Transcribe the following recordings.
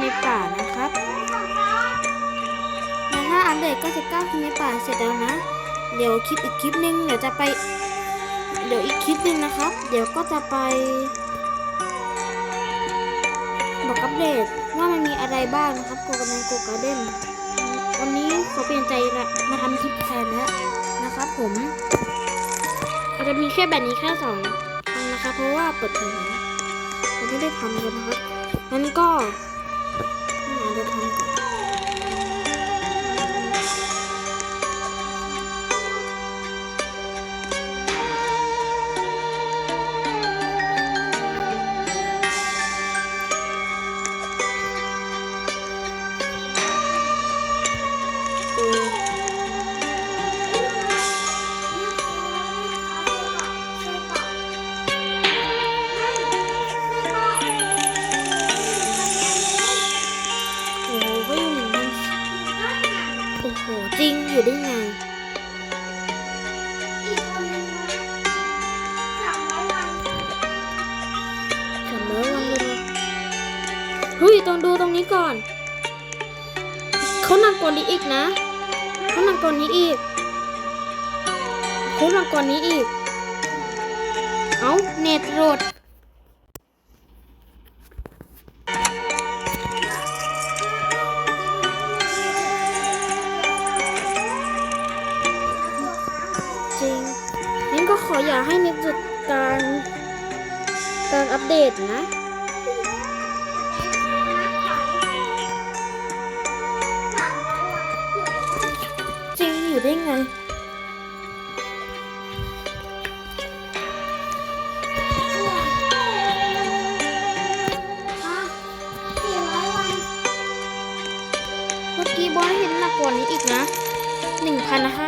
ในป่านะครับแล้วถ้าอัปเดต99ทีในป่าเสร็จแล้วนะ เดี๋ยวคลิปอีกคลิปนึงเดี๋ยวจะไป เดี๋ยวอีกคลิปหนึ่งนะครับ เดี๋ยวก็จะไป บอกอัปเดตว่ามันมีอะไรบ้างนะครับโกกันในโกการ์เด้นวันนี้ขอเปลี่ยนใจละมาทำคลิปแทนแล้วนะครับผมอาจจะมีแค่แบบนี้แค่สองครั้งนะครับเพราะว่าเปิดเทอมเราไม่ได้ทำกันนะครับงั้นก็ เฮ้ยต้องดูตรงนี้ก่อน เขาหนักกว่านี้อีกนะเขาหนักกว่านี้อีกเขาหนักกว่านี้อีก เอาเน็ตโหลดจริงงั้นก็ขออย่าให้ในจุดการการอัปเดตนะ อยู่ได้ไง เมื่อกี้บอสเห็นหนักกว่านี้อีกนะหนึ่งพันห้า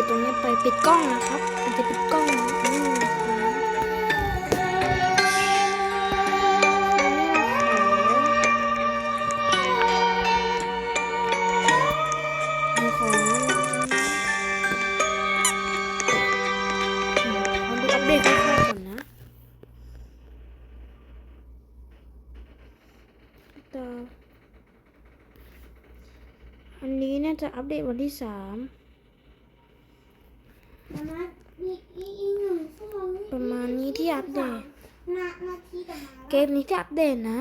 ปิดตรงนี้ไปปิดกล้องนะครับอาจจะปิดกล้องอืมนะครับอันนี้ขอขอดูอัปเดตคร่าวๆก่อนนะต่ออันนี้น่าจะอัปเดตวันที่สามประมาณนี้ ที่อัปเดตนานาทีกับมาเกมนี้ที่อัปเดตนะ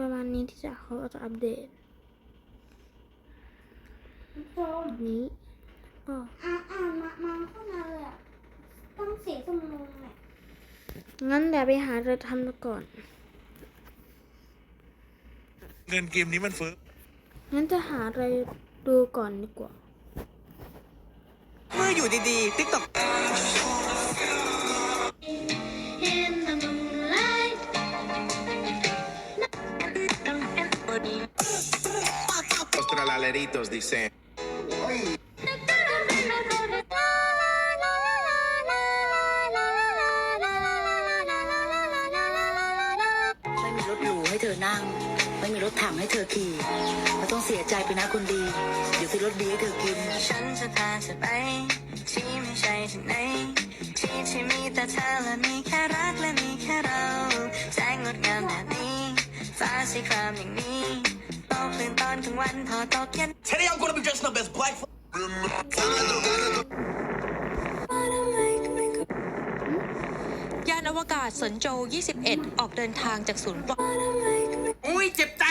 ประมาณนี้ที่จะเขาจะอัปเดตโจมนี้ก็อ่าอ่ามามาเข้ามาเลยอะต้องเสียสมองแหละงั้นเดี๋ยวไปหาอะไรทำก่อนเงินเกมนี้มันเฟ้องั้นจะหาอะไรดูก่อนดีกว่า เมื่ออยู่ดีๆติ๊กต็อก Los tralaleritos dicen. ไม่มีรถหรูให้เธอนั่ง ไม่มีรถถังให้เธอขี่ไม่ต้องเสียใจไปนะคนดี เดี๋ยวซื้อรถดีให้เธอกิน ฉันจะพาเธอไป ที่ไม่ใช่ที่ไหนที่ที่มีแต่เธอและมีแค่รักและมีแค่เราแสงงดงามแบบนี้ ฟ้าสีครามอย่างนี้ โตคลื่นตอนกลางวันพอตกเย็น Today I'm gonna be dressing up as Black. ยานอวกาศสนโจ 21 ออกเดินทางจากศูนย์ปลอดโอ้ยเจ็บใจ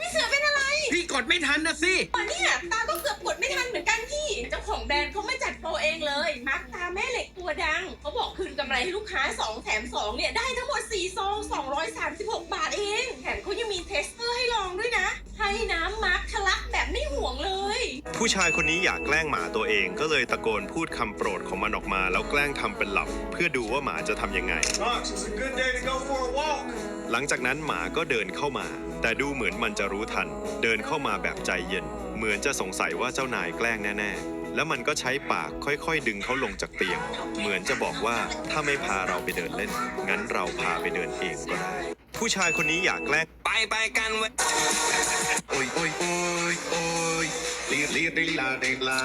พี่เสือเป็นอะไรพี่กดไม่ทันนะสิตอนนี้อะตาก็เกือบกดไม่ทันเหมือนกันพี่ เจ้าของแบรนด์เขาไม่จัดโปรเองเลย มาร์คตาแม่เหล็กตัวดัง เขาบอกคืนกำไรให้ลูกค้า 2 แถม 2 เนี่ย ได้ทั้งหมด 4 ซอง 236 บาทเอง แถมเขายังมีเทสเตอร์ให้ลองด้วยนะให้ น้ำมาร์คทะลักแบบไม่ห่วงเลย ผู้ชายคนนี้อยากแกล้งหมาตัวเองก็เลยตะโกนพูดคำโปรดของมันออกมา แล้วแกล้งทำเป็นหลับ เพื่อดูว่าหมาจะทำยังไงหลังจากนั้นหมาก็เดินเข้ามา แต่ดูเหมือนมันจะรู้ทัน เดินเข้ามาแบบใจเย็น เหมือนจะสงสัยว่าเจ้านายแกล้งแน่ๆ แล้วมันก็ใช้ปากค่อยๆ ดึงเขาลงจากเตียง เหมือนจะบอกว่าถ้าไม่พาเราไปเดินเล่น งั้นเราพาไปเดินเองก็ได้ ผู้ชายคนนี้อยากแกล้งไปไปกันเว้ยโอ้ยโอ้ยโอ้ยโอ้ยลีลาเดลา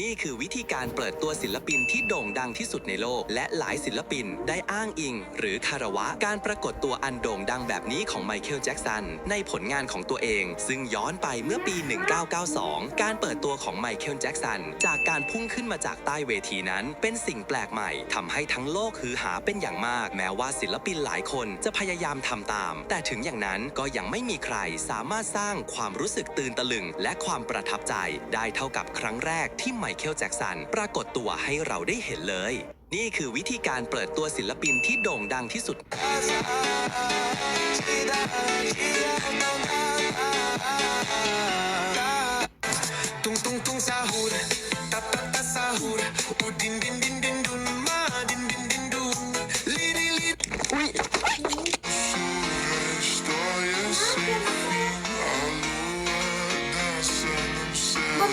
นี่คือวิธีการเปิดตัวศิลปินที่โด่งดังที่สุดในโลก และหลายศิลปินได้อ้างอิง หรือคารวะการปรากฏตัวอันโด่งดังแบบนี้ของไมเคิลแจ็กสันในผลงานของตัวเอง ซึ่งย้อนไปเมื่อปี 1992 การเปิดตัวของไมเคิลแจ็กสันจากการพุ่งขึ้นมาจากใต้เวทีนั้น เป็นสิ่งแปลกใหม่ทำให้ทั้งโลกฮือหาเป็นอย่างมาก แม้ว่าศิลปินหลายคนจะพยายามทำตาม แต่ถึงอย่างนั้นก็ยังไม่มีใครสามารถสร้างความรู้สึกตื่นตะลึง และความประทับทับใจได้เท่ากับครั้งแรกที่ไมเคิลแจ็กสันปรากฏตัวให้เราได้เห็นเลย นี่คือวิธีการเปิดตัวศิลปินที่โด่งดังที่สุด Tung, tung, tung, sahur. Ta, ta, ta, sahur. Uh, din, din, din, din, dun. Ma,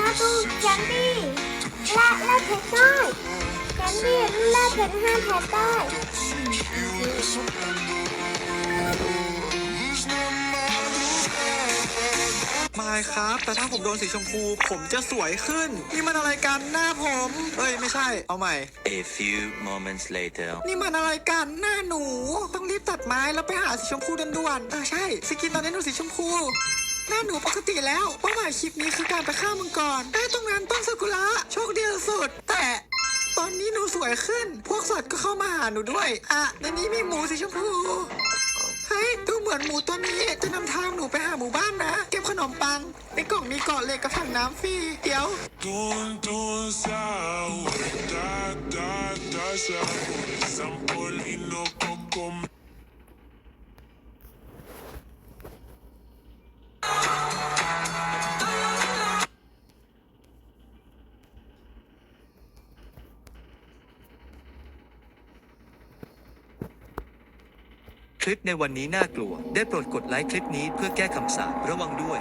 บนหน้าตู้แคนดี้และและเพชรได้แคนดี้และเพชรห้ามแพ้ได้ไม่ครับ แต่ถ้าผมโดนสีชมพู ผมจะสวยขึ้น นี่มันอะไรกันหน้าผม เอ้ย ไม่ใช่ เอาใหม่ A few moments later นี่มันอะไรกันหน้าหนู ต้องรีบตัดไม้แล้วไปหาสีชมพูด่วนๆเออใช่ สกินตอนนี้หนูสีชมพู หน้าหนูปกติแล้วเป้าหมายคลิปนี้คือการไปฆ่ามังกรได้ตรงนั้นต้นซากุระโชคดีสุด แต่ตอนนี้หนูสวยขึ้น พวกสัตว์ก็เข้ามาหาหนูด้วย อะในนี้มีหมูสีชมพูเฮ้ยดูเหมือนหมูตัวนี้จะนำทางหนูไปหาหมู่บ้านนะ เก็บขนมปัง ในกล่องมีกาะเหล็กกับถังน้ำฟรี เดี๋ยว Sampolino coco, ลิปในวันนี้น่ากลัว ได้โปรดกดไลค์คลิปนี้เพื่อแก้คำสาประวังด้วย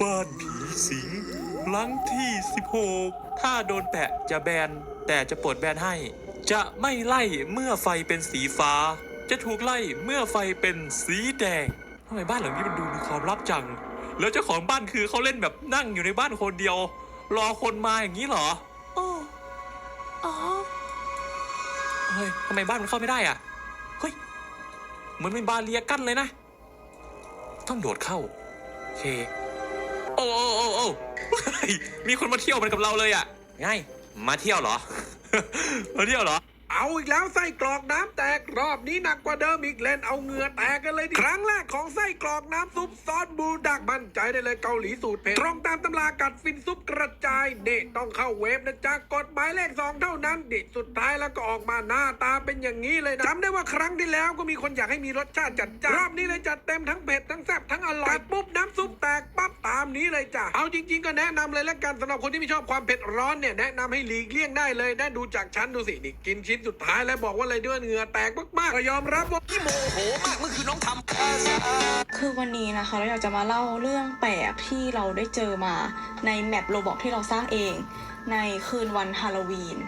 บ้านผีสิงหลังที่ 16 ถ้าโดนแปะจะแบน แต่จะปลดแบนให้ จะไม่ไล่เมื่อไฟเป็นสีฟ้า จะถูกไล่เมื่อไฟเป็นสีแดงทำไมบ้านหลังนี้มันดูมีความลับจัง แล้วเจ้าของบ้านคือเขาเล่นแบบนั่งอยู่ในบ้านคนเดียว รอคนมาอย่างนี้เหรออ้อ เฮ้ยทำไมบ้านมันเข้าไม่ได้อะ เฮ้ย เหมือนเป็นบาเรียกั้นเลยนะ ต้องโดดเข้าโอเค โอ้โอ้โอ้โอ้มีคนมาเที่ยวมันกับเราเลยอะไงมาเที่ยวเหรอ มาเที่ยวเหรอ เอาอีกแล้วไส้กรอกน้ำแตกรอบนี้หนักกว่าเดิมอีกเล่นเอาเหงื่อแตกกันเลยดิครั้งแรกของไส้กรอกน้ำซุปซอสบูดักมั่นใจได้เลยเกาหลีสูตรเผ็ดตรงตามตำรากัดฟินซุปกระจายเด็ต้องเข้าเวฟนะจ๊ะกดหมายเลขสองเท่านั้นเด็สุดท้ายแล้วก็ออกมาหน้าตาเป็นอย่างนี้เลยนะจำได้ว่าครั้งที่แล้วก็มีคนอยากให้มีรสชาติจัดจ้านรอบนี้เลยจัดเต็มทั้งเผ็ดทั้งแซ่บทั้งอร่อยปุ๊บน้ำซุปแตกปั๊บตามนี้เลยจ้ะเอาจริง ๆ ก็แนะนำเลยละกันสำหรับคนที่ไม่ชอบความเผ็ดร้อนเนี่ยแนะนำให้หลีกเลี่ยงได้เลยนะดูจากชั้นดูสินี่กินชิ้นสุดท้ายแล้วบอกว่าอะไรด้วยเหงื่อแตกมากๆก็ยอมรับว่าที่โมโหมากเมื่อคืนน้องทำคือวันนี้นะคะเราอยากจะมาเล่าเรื่องแปลกที่เราได้เจอมาในแมปโรบอกที่เราสร้างเอง ในคืนวันฮาโลวีน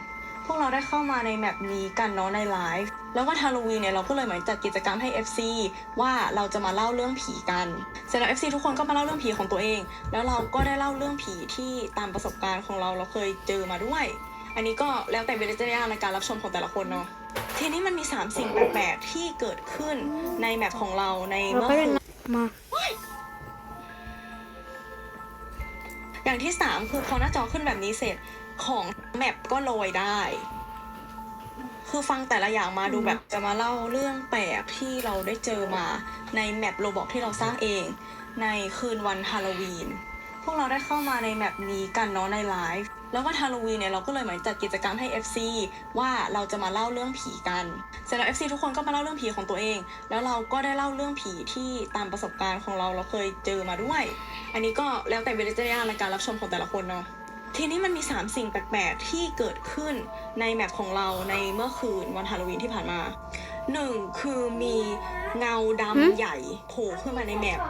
พวกเราได้เข้ามาในแมปนี้กันเนาะในไลฟ์แล้ววันฮาโลวีนเนี่ยเราก็เลยเหมือนจัดกิจกรรมให้ FC ว่าเราจะมาเล่าเรื่องผีกัน เสร็จแล้ว FC ทุกคนก็มาเล่าเรื่องผีของตัวเอง แล้วเราก็ได้เล่าเรื่องผีที่ตามประสบการณ์ของเราเราเคยเจอมาด้วย อันนี้ก็แล้วแต่วิจารณญาณในการรับชมของแต่ละคนเนาะทีนี้มันมี 3 สิ่งแปลกๆที่เกิดขึ้นในแมปของเราในเราเมื่อก็คืเล่นนนะมาอย่างที่ 3 คือพอหน้าจอขึ้นแบบนี้เสร็จของแมปก็โรยได้ คือฟังแต่ละอย่างมาดูแบบจะมาเล่าเรื่องแปลกที่เราได้เจอมาในแมปโรบอกที่เราสร้างเอง ในคืนวันฮาโลวีน พวกเราได้เข้ามาในแมปนี้กันเนาะในไลฟ์ แล้ววันฮาโลวีนเนี่ยเราก็เลยเหมือนจัดกิจกรรมให้ FC ว่าเราจะมาเล่าเรื่องผีกัน เสร็จแล้ว FC ทุกคนก็มาเล่าเรื่องผีของตัวเอง แล้วเราก็ได้เล่าเรื่องผีที่ตามประสบการณ์ของเราเราเคยเจอมาด้วย อันนี้ก็แล้วแต่วิจารณญาณในการรับชมของแต่ละคนเนาะทีนี้มันมี 3 สิ่งแปลกๆ ที่เกิดขึ้นในแมปของเราในเมื่อคืนวันฮาโลวีนที่ผ่านมาหนึ่งคือมีเงาดำใหญ่โผล่ขึ้นมาในแมป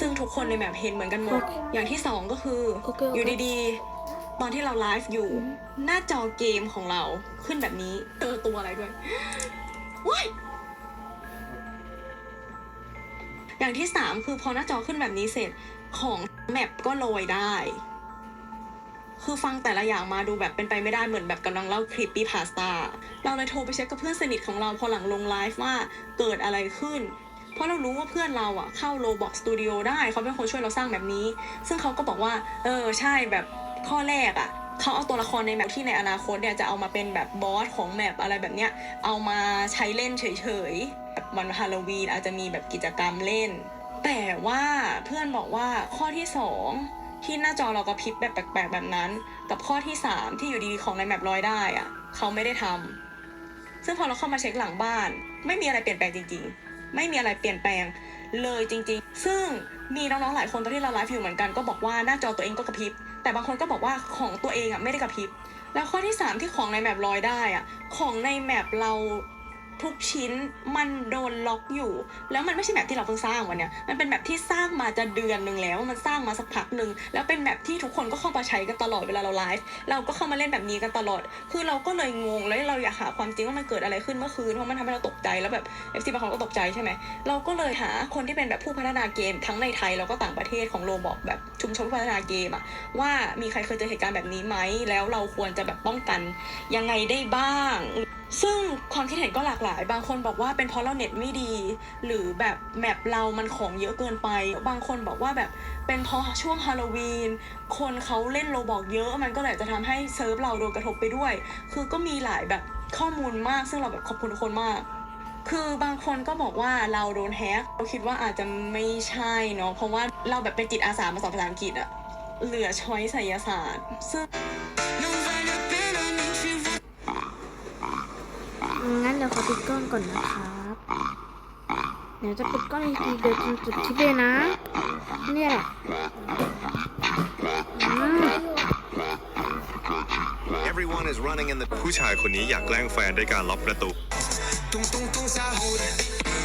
ซึ่งทุกคนในแมปเห็นเหมือนกันหมด อย่างที่สองก็คือโอเคโอเคอยู่ดีๆ ตอนที่เราไลฟ์อยู่ หน้าจอเกมของเราขึ้นแบบนี้เจอตัวอะไรด้วยว้ายอย่างที่สามคือพอหน้าจอขึ้นแบบนี้เสร็จของแมปก็โรยได้ คือฟังแต่ละอย่างมาดูแบบเป็นไปไม่ได้เหมือนแบบกำลังเล่าคลิปปี้พาสต้าเราเลยโทรไปเช็คกับเพื่อนสนิทของเราพอหลังลงไลฟ์ว่าเกิดอะไรขึ้นเพราะเรารู้ว่าเพื่อนเราอะเข้า Roblox Studio ได้เขาเป็นคนช่วยเราสร้างแบบนี้ ซึ่งเขาก็บอกว่า เออใช่แบบ ข้อแรกอะเขาเอาตัวละครในแมปที่ในอนาคตเนี่ยจะเอามาเป็นแบบบอสของแมปอะไรแบบเนี้ยเอามาใช้เล่นเฉยๆแบบวันฮาโลวีนอาจจะมีแบบกิจกรรมเล่น แต่ว่าเพื่อนบอกว่าข้อที่สองที่หน้าจอเรากระพริบแบบแปลกๆแบบนั้น กับข้อที่สามที่อยู่ดีๆของในแมปลอยได้อะเขาไม่ได้ทำซึ่งพอเราเข้ามาเช็คหลังบ้าน ไม่มีอะไรเปลี่ยนแปลงจริง ๆ ไม่มีอะไรเปลี่ยนแปลงเลยจริง ๆ ซึ่งมีน้องๆหลายคนตอนที่เราไลฟ์อยู่เหมือนกันก็บอกว่าหน้าจอตัวเองก็กระพริบ แต่บางคนก็บอกว่าของตัวเองอะไม่ได้กระพริบแล้วข้อที่ 3 ที่ของในแมปลอยได้อะของในแมปเรา ทุกชิ้นมันโดนล็อกอยู่ แล้วมันไม่ใช่แมปที่เราเพิ่งสร้างวันเนี้ยมันเป็นแมปที่สร้างมาจะเดือนหนึ่งแล้วมันสร้างมาสักพักหนึ่งแล้วเป็นแมปที่ทุกคนก็เข้ามาใช้กันตลอดเวลาเราไลฟ์เราก็เข้ามาเล่นแบบนี้กันตลอด คือเราก็เลยงงแล้วเราอยากหาความจริงว่ามันเกิดอะไรขึ้นเมื่อคืนเพราะมันทำให้เราตกใจแล้วแบบ FC บางคนก็ตกใจใช่ไหมเราก็เลยหาคนที่เป็นแบบผู้พัฒนาเกมทั้งในไทยแล้วก็ต่างประเทศของโลบอกแบบชุมชนผู้พัฒนาเกมอะว่ามีใครเคยเจอเหตุการณ์แบบนี้ไหมแล้วเราควรจะแบบป้องกันยังไงได้บ้าง ซึ่งความคิดเห็นก็หลากหลาย บางคนบอกว่าเป็นเพราะเราเน็ตไม่ดี หรือแบบแมปเรามันของเยอะเกินไป บางคนบอกว่าแบบเป็นเพราะช่วงฮาโลวีน คนเขาเล่นโลบอกเยอะมันก็เลยจะทำให้เซิร์ฟเราโดนกระทบไปด้วย คือก็มีหลายแบบข้อมูลมาก ซึ่งเราแบบขอบคุณทุกคนมาก คือบางคนก็บอกว่าเราโดนแฮกเราคิดว่าอาจจะไม่ใช่เนาะ เพราะว่าเราแบบเป็นจิตอาสามาสอนภาษาอังกฤษอะเหลือช้อยไสยศาสตร์ ซึ่ง งั้นเดี๋ยวขอปิดกล้องก่อนนะครับเดี๋ยวจะปิดกล้องอีกทีเดี๋ยวจนจุดคลิปเลยนะ เนี่ยแหละอืม Everyone is running in the ผู้ชายคนนี้อยากแกล้งแฟนด้วยการล็อกประตู Tung tung tung sahur.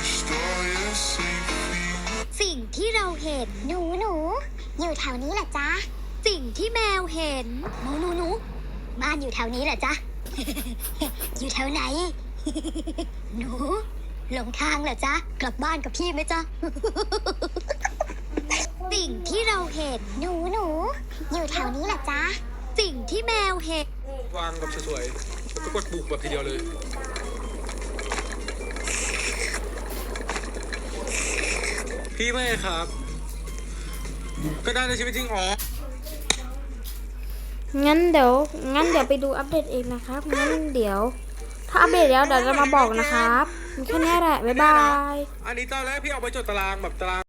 Estoy así. สิ่งที่เราเห็นหนูหนูอยู่แถวนี้แหละจ๊ะ สิ่งที่แมวเห็นหนูหนูหนูบ้านอยู่แถวนี้แหละจ๊ะ อยู่แถวไหน หนูหลงทางเหรอจ๊ะ กลับบ้านกับพี่ไหมจ๊ะ สิ่งที่เราเห็น หนูหนูอยู่แถวนี้แหละจ๊ะ สิ่งที่แมวเห็น วางแบบสวยๆก็กดบุกแบบทีเดียวเลย พี่ไม่ครับ ก็ได้ในชีวิตจริงอ๋อ งั้นเดี๋ยวงั้นเดี๋ยวไปดูอัปเดตเองนะครับ งั้นเดี๋ยว ถ้าอัปเดตแล้วเดี๋ยวจะมาบอกนะครับมีแค่นี้แหละบ๊ายบาย อันนี้ตอนแรกพี่เอาไปจดตารางแบบตาราง